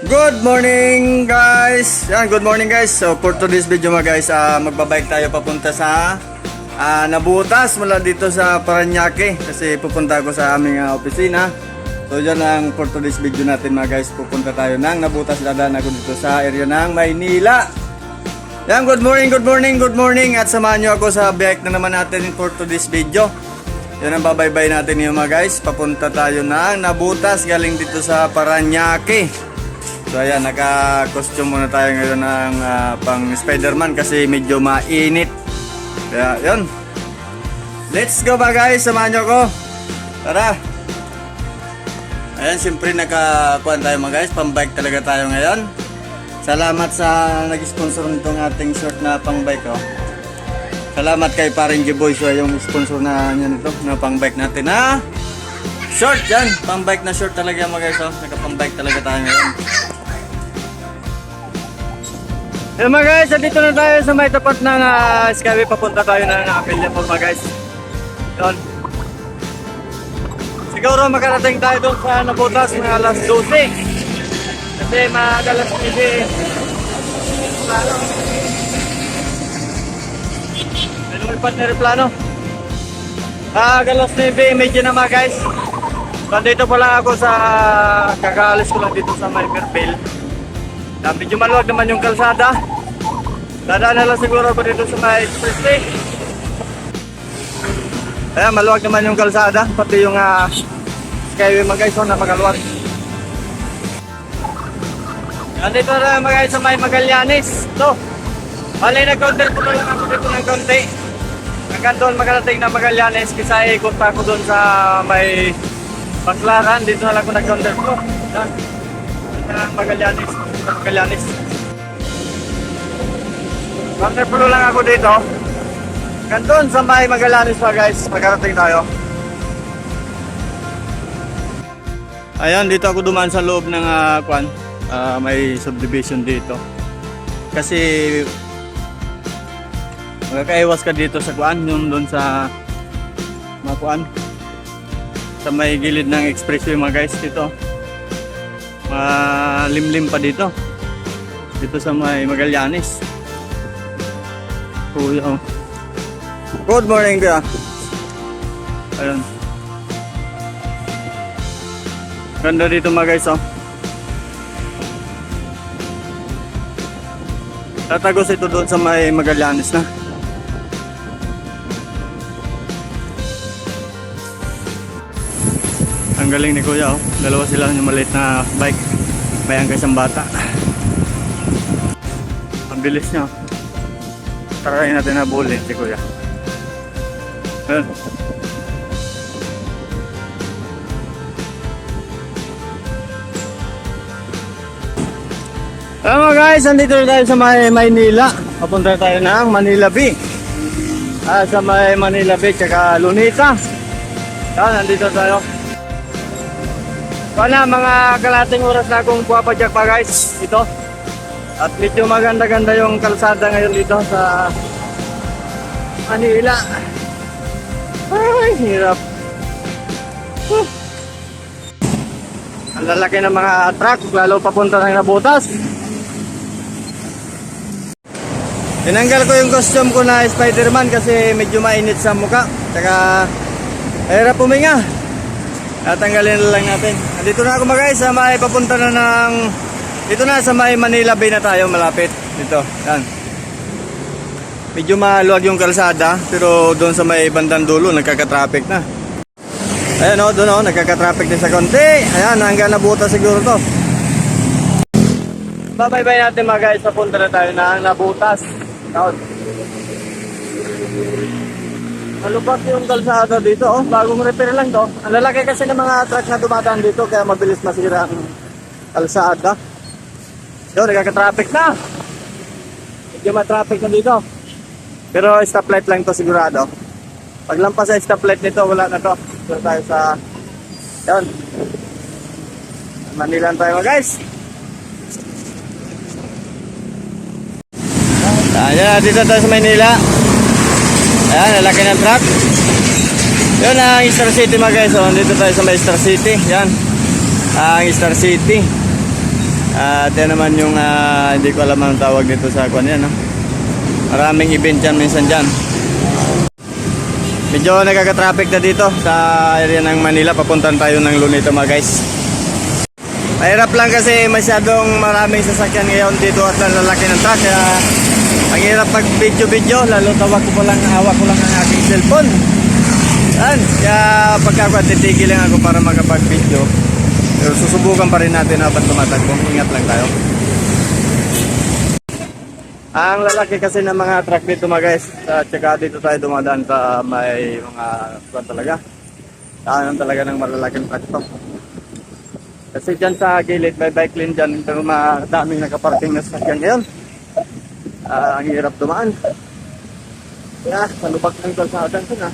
Good morning guys! Yan, good morning guys. So for today's video mga guys, ah, magbabike tayo papunta sa ah, Nabutas mula dito sa Paranaque kasi pupunta ako sa aming ah, opisina. So yan ang for today's video natin mga guys. Pupunta tayo ng Nabutas. Dadaan ako dito sa area ng Maynila. Yan, good morning, good morning, good morning at samahan nyo ako sa bike na naman natin for today's video. Yan ang babaybay natin yung mga guys. Papunta tayo ng Nabutas galing dito sa Paranaque. So ayan, naka-costume muna tayo ngayon ng ah, pang Spider-Man kasi medyo mainit. Kaya yun. Let's go ba guys, samahan nyo ko. Tara. Ayan, siyempre nakakuhan tayo mga guys. Pang-bike talaga tayo ngayon. Salamat sa nag-sponsor nitong ating short na pang-bike oh. Salamat kay Paring G-Boy so yung sponsor na niya nito na pang-bike natin ha. Short yan, pang-bike na short talaga mga guys oh. Naka-pang-bike talaga tayo ngayon. Hello mga guys, dito na tayo sa may tapat ng uh, Skyway. Papunta tayo na ng Apelia po mga guys. Doon. Siguro makarating tayo doon sa Nabutas mga alas 12. Kasi madalas kasi plano. Ano may partner plano? Ah, galas 9, medyo na mga guys. Nandito pa lang ako sa kakaalis ko lang dito sa may Merville. Na medyo maluwag naman yung kalsada. Dadaan na lang siguro ako dito sa may expressway. Ayan, maluwag naman yung kalsada. Pati yung uh, skyway mga guys, oh, napakaluwag. Nandito na mga guys sa may Magallanes. Ito. Bali, nag-counter po lang ako dito ng konti. Hanggang doon makarating na Magallanes. Kisa ikot pa ako doon sa may Baklaran. Dito na lang ako nag-counter po. Yan. Sa Magallanes. Sa Magallanes. Lang ako dito. Doon sa may Magallanes pa guys. Makarating tayo. Ayan, dito ako dumaan sa loob ng uh, kwan. Ah, may subdivision dito. Kasi magkakaiwas ka dito sa kuan, yung doon sa mga kuan. Sa may gilid ng expressway mga guys dito. Malimlim pa dito. Dito sa may Magallanes. Kuya. oh. Good morning, kuya. Ayun. Ganda dito mga guys, oh. Tatagos ito doon sa may Magallanes na. Ang galing ni Kuya, oh. Dalawa sila yung maliit na bike. May ang isang bata. Ang bilis niya. Tarayin natin na bully si Kuya. Ayun. Hello guys, nandito na tayo sa may Maynila. Papunta tayo ng Manila Bay. Ah, sa may Manila Bay, tsaka Lunita. Yan, nandito tayo. Wala, mga kalating oras na akong puwapadyak pa guys. Ito. At medyo maganda-ganda yung kalsada ngayon dito sa Manila. Ay, hirap. Huh. Ang lalaki ng mga truck, lalo papunta ng Nabutas. Tinanggal ko yung costume ko na Spider-Man kasi medyo mainit sa mukha. Tsaka, hirap puminga. Tatanggalin na lang natin. Dito na ako mga guys, sa may papunta na ng... Dito na sa may Manila Bay na tayo, malapit. Dito, yan. Medyo maluwag yung kalsada, pero doon sa may bandang dulo, nagkaka-traffic na. Ayan o, doon o, nagkaka-traffic din sa konti. Ayan, hanggang nabuta siguro to. Babay-bay natin mga guys, papunta na tayo ng nabutas. Down. Malupat yung kalsada dito, oh. Bagong repair lang to. Ang lalaki kasi ng mga truck na dumadaan dito, kaya mabilis masira ang kalsada. Yun, nagkaka-traffic na. Medyo ma-traffic na dito. Pero stoplight lang to sigurado. Paglampas sa stoplight nito, wala na to. Dito tayo sa... Yun. Manila tayo guys. Ayan, dito tayo sa Maynila. Ayan, lalaki ng truck. Yun ang Star City mga guys. Oh, dito tayo sa Star City. Yan. Ang Star City. At yan naman yung ah, hindi ko alam ang tawag dito sa kwan yan. No? Maraming event yan minsan dyan. Medyo nagkaka-traffic na dito sa area ng Manila. Papuntan tayo ng Luneta mga guys. Mahirap lang kasi masyadong maraming sasakyan ngayon dito at lalaki ng truck. Kaya ang hirap pag video-video. Lalo tawag ko po lang, hawak ko lang ang aking cellphone. Yan. Kaya pagkakuan, titigil lang ako para makapag-video. Pero susubukan pa rin natin habang tumatakbo. Ingat lang tayo. Ang lalaki kasi ng mga truck dito mga guys, at saka dito tayo dumadaan sa may mga kuwan talaga. Daanan talaga ng malalaking truck to. Kasi dyan sa gilid, may bike lane dyan, pero madaming nakaparking na sasakyan ngayon. Ah, ang hirap dumaan. Kaya, malubak ng kalsada ko na.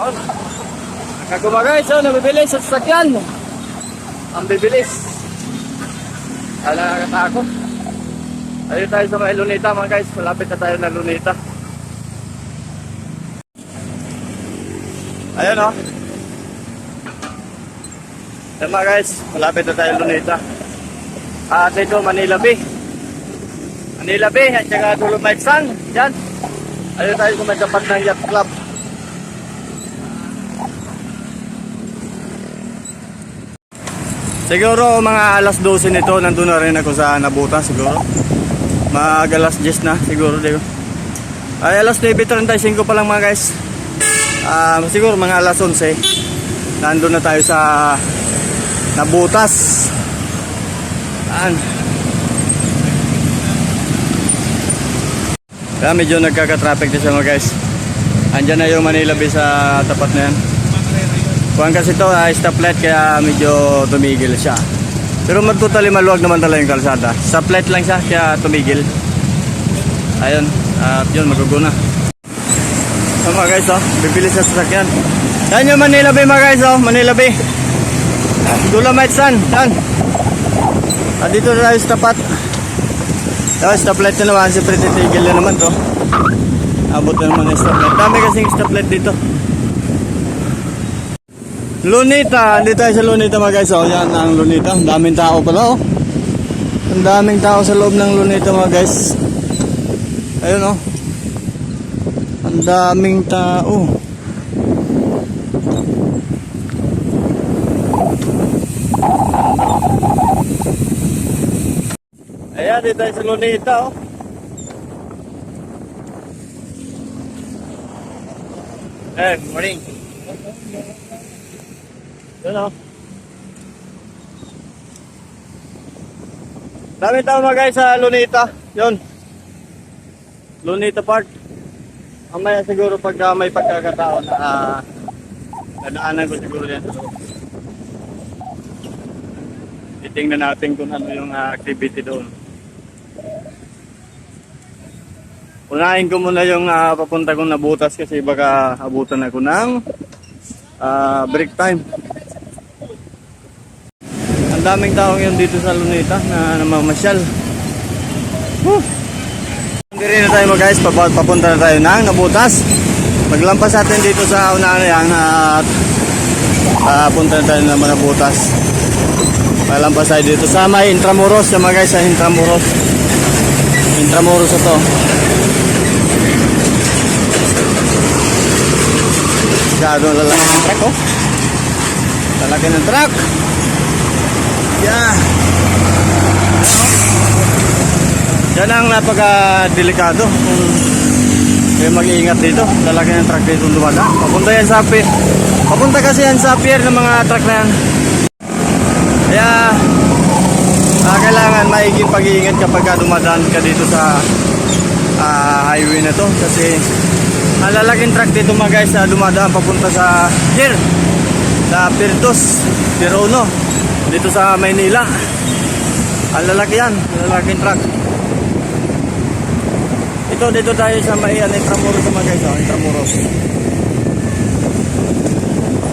On. Nakaguma guys, oh, nabibilis sa sasakyan. Ang bibilis. Ala, nakatakot. Ayun tayo sa may Lunita mga guys. Malapit na tayo na Lunita. Ayun. Oh. Ayun mga guys. Malapit na tayo Lunita. At ito Manila Bay. Manila Bay at saka Dolomite Sun. Diyan. Ayun tayo sa may tapat ng Yacht Club. Siguro mga alas 12 nito, nandun na rin ako sa Nabuta siguro. Mag alas 10 na siguro, di ko. Ay alas 9.35 pa lang mga guys. Ah, siguro mga alas 11. Nandun na tayo sa Nabutas. Saan? Kaya medyo nagkaka-traffic din siya mga guys. Andyan na yung Manila Bay sa tapat na yan. Kuhan kasi ito ay stoplight kaya medyo tumigil siya. Pero magtotally maluwag naman talaga yung kalsada. Stoplight lang siya kaya tumigil. Ayun, at yun maguguna. So mga guys, oh, bibilis sa sasakyan. Yan yung Manila Bay mga guys, oh, Manila Bay. Dolomite Sun, yan. At dito na tayo sa tapat. Tapos stoplight na naman, siyempre titigil na naman to. Abot na naman yung stoplight. Dami kasing stoplight dito. Lunita, hindi tayo sa Lunita mga guys. Oh, yan ang Lunita. Ang daming tao pala oh. Ang daming tao sa loob ng Lunita mga guys. Ayun oh. Ang daming tao. Ayan, dito tayo sa Lunita oh. Eh, morning. Yun o. Dami tao mga guys sa Lunita. Yun. Lunita Park. Mamaya siguro pag uh, may pagkakataon na uh, nadaanan ko siguro yan. Titingnan natin kung ano yung uh, activity doon. Unahin ko muna yung uh, papunta kong nabutas kasi baka abutan ako ng uh, break time. Ang daming tao ngayon dito sa Luneta na namamasyal. Woo! Hindi na tayo mga guys, pap- papunta na tayo ng Nabutas. Maglampas natin dito sa unahan na yan at uh, punta na tayo ng Nabutas. Maglampas tayo dito sa may Intramuros, sa mga guys sa Intramuros. Intramuros ito. Masyado lalaki ng truck oh. Lalaki ng truck. Yeah. Yan ang napaka-delikado kayo mag-iingat dito. Lalaki ng truck dito dumadaan. Papunta yan sa pier. Papunta kasi yan sa pier ng mga truck na yan. Kaya ah, kailangan maiging pag-iingat kapag ka dumadaan ka dito sa ah, highway na to. Kasi ang lalaking truck dito mga guys na dumadaan papunta sa pier. Sa Pier 2, Pier 1 dito sa Maynila. Ang yan, lalaking truck. Ito dito tayo sa may ano, Intramuros mga guys, oh, Intramuros.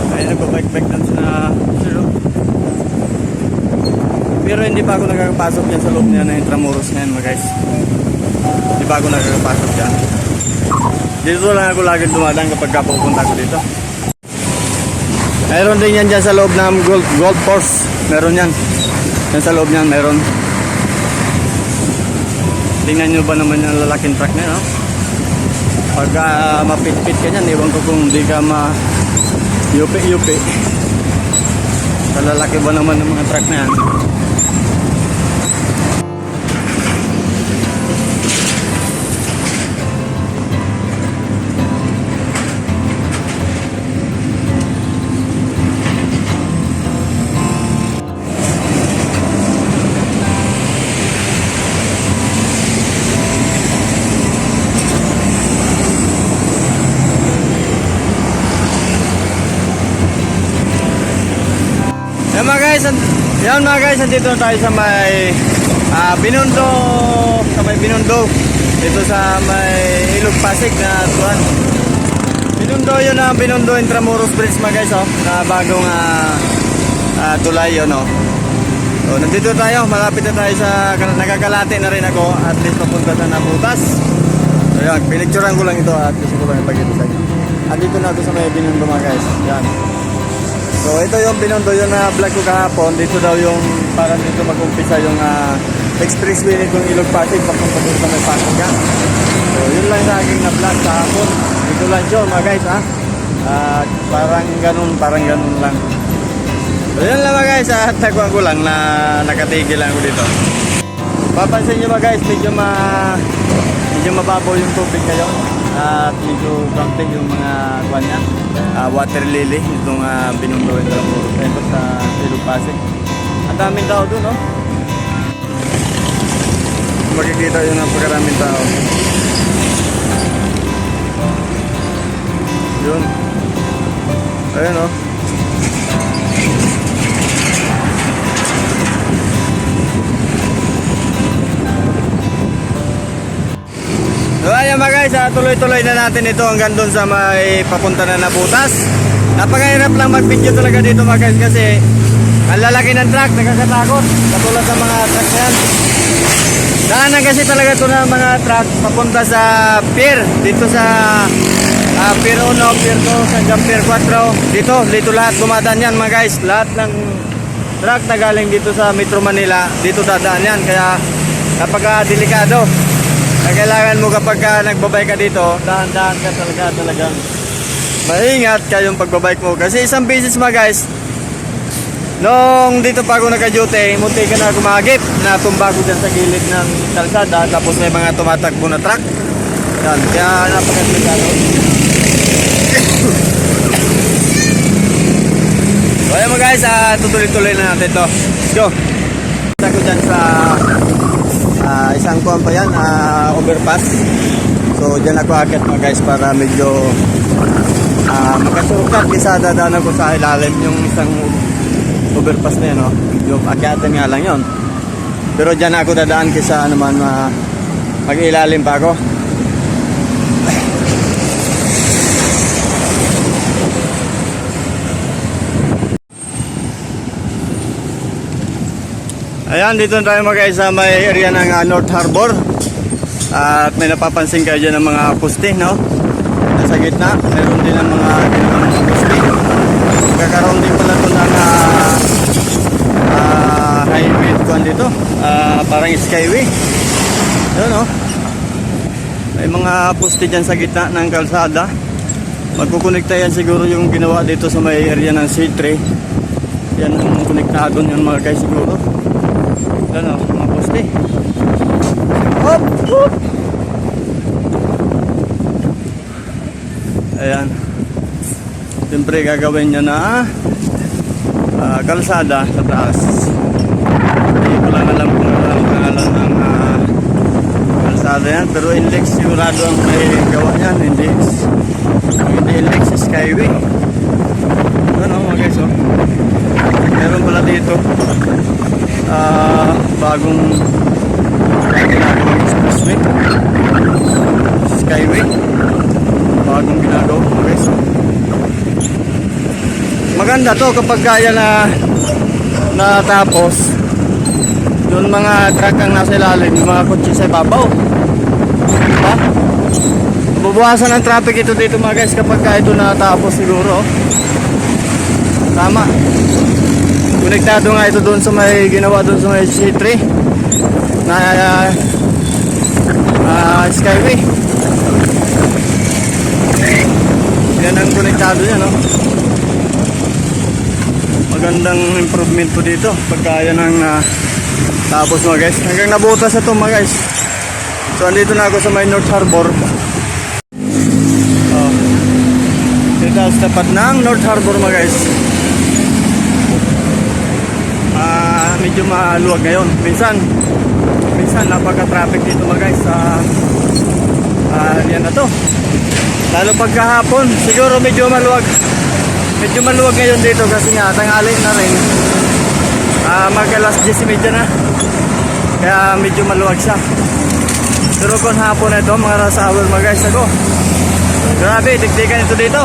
Ay nagbabike-bike doon sa zero. Pero hindi pa ako nakakapasok dyan sa loob niya ng Intramuros ngayon mga guys. Hindi pa ako nakakapasok dyan. Dito lang ako lagi dumadaan kapag pupunta ako dito. Mayroon din yan dyan sa loob ng golf, golf course. Meron yan. Yan sa loob niyan meron. Tingnan nyo ba naman yung lalaking truck na yun, no? Pagka mapit-pit ka niyan, iwan ko kung hindi ka ma yupi-yupi. Kalalaki ba naman ng mga truck na yan? Guys, yan mga guys, nandito na tayo sa may ah, Binondo, sa may Binondo. Dito sa may Ilog Pasig na tuwan. Binondo yun na Binondo Intramuros Bridge mga guys, oh, na bagong ah, ah, tulay yun, oh. So, nandito tayo, malapit na tayo sa, nagagalati na rin ako, at least papunta sa Nabutas. So yan, pinicturean ko lang ito, at least ko lang ipagkita sa inyo. Andito na ako sa may Binondo mga guys, yan. So ito yung binondo yung na vlog ko kahapon. Dito daw yung parang dito mag-umpisa yung ah, expressway nitong Ilog Pasig papunta sa may Pasig yan. So yun lang sa aking na vlog kahapon. Dito lang yun mga guys ha. At parang ganun, parang ganun lang. So yun lang mga guys at nagwan ko lang na nakatigil lang ako dito. Papansin nyo mga guys, medyo ma medyo mababaw yung tubig ngayon at medyo kaunti yung mga kuwan niya. Ah, water lily itong uh, binunduin ng ito sa Ilog Pasig. Ang daming tao doon, no? Makikita yun ang pagkaraming tao. Yun. Ayun, no? Mga guys, ah, tuloy-tuloy na natin ito hanggang doon sa may papunta na nabutas. Napakahirap lang mag-video talaga dito mga guys kasi ang lalaki ng truck, nakakatakot. Katulad sa mga truck na yan. Daanan kasi talaga ito ng mga truck papunta sa pier. Dito sa ah, Pier 1, Pier 2, hanggang Pier 4. Dito, dito lahat dumadaan yan mga guys. Lahat ng truck na galing dito sa Metro Manila, dito dadaan yan. Kaya napaka-delikado. Kaya kailangan mo kapag ka nagbabay ka dito, dahan-dahan ka talaga talagang maingat kayong pagbabike mo. Kasi isang beses mga guys, nung dito pa ako naka-duty, munti ka na gumagip, natumba ko dyan sa gilid ng kalsada, tapos may mga tumatakbo na truck. Yan, kaya napaka-delikado. So ayan mga guys, ah, tutuloy-tuloy na natin to. Let's go. Punta ko dyan sa ah, isang kuwan pa yan, ah, overpass. So dyan ako akit mga guys para medyo uh, makasukat kisa dadaanan ko sa ilalim yung isang overpass na yan. Oh. Medyo akyatan nga lang yon. Pero dyan ako dadaan kisa naman uh, mag-ilalim pa ako. Ayan, dito na tayo mga guys sa may area ng ah, North Harbor. At may napapansin kayo dyan ng mga poste, no? Nasa gitna, meron din ng mga mga poste. Magkakaroon din pala ito ng uh, uh, highway kuhan dito. Ah, parang skyway. Yun, no? May mga poste dyan sa gitna ng kalsada. Magkukonekta yan siguro yung ginawa dito sa may area ng C3. Yan ang konektado yan mga guys siguro. Yan o, mga poste. Hop! Hop! Ayan. Siyempre gagawin niya na ah, kalsada sa taas. Hindi ko lang alam kung ano ang pangalan ng ah, kalsada yan. Pero Inlex sigurado ang may gawa yan. Inlex. Hindi Inlex, Skyway. Ano mga guys oh. Meron pala dito ah bagong expressway skyway bagong ginagawa guys maganda to kapag kaya na natapos doon mga truck ang nasa ilalim yung mga kotse sa ibabaw diba? Bubuwasan ang traffic ito dito mga guys kapag ka ito natapos siguro. Tama. Konektado nga ito doon sa may ginawa doon sa may C3 na uh, ah, Skyway. Yan ang konektado niya, no? Magandang improvement po dito pagka yan ang ah, tapos mga guys. Hanggang nabutas na ito mga guys. So andito na ako sa may North Harbor. Oh. Dito sa tapat ng North Harbor mga guys. Ah, medyo maluwag ngayon. Minsan, minsan napaka-traffic dito mga guys sa ah, yan na to. Lalo pagkahapon, siguro medyo maluwag. Medyo maluwag ngayon dito kasi nga tanghali na rin. Ah, mag alas 10:30 na. Kaya medyo maluwag siya. Pero kung hapon ito, mga nasa hour mga guys ako. Grabe, dikdikan ito dito.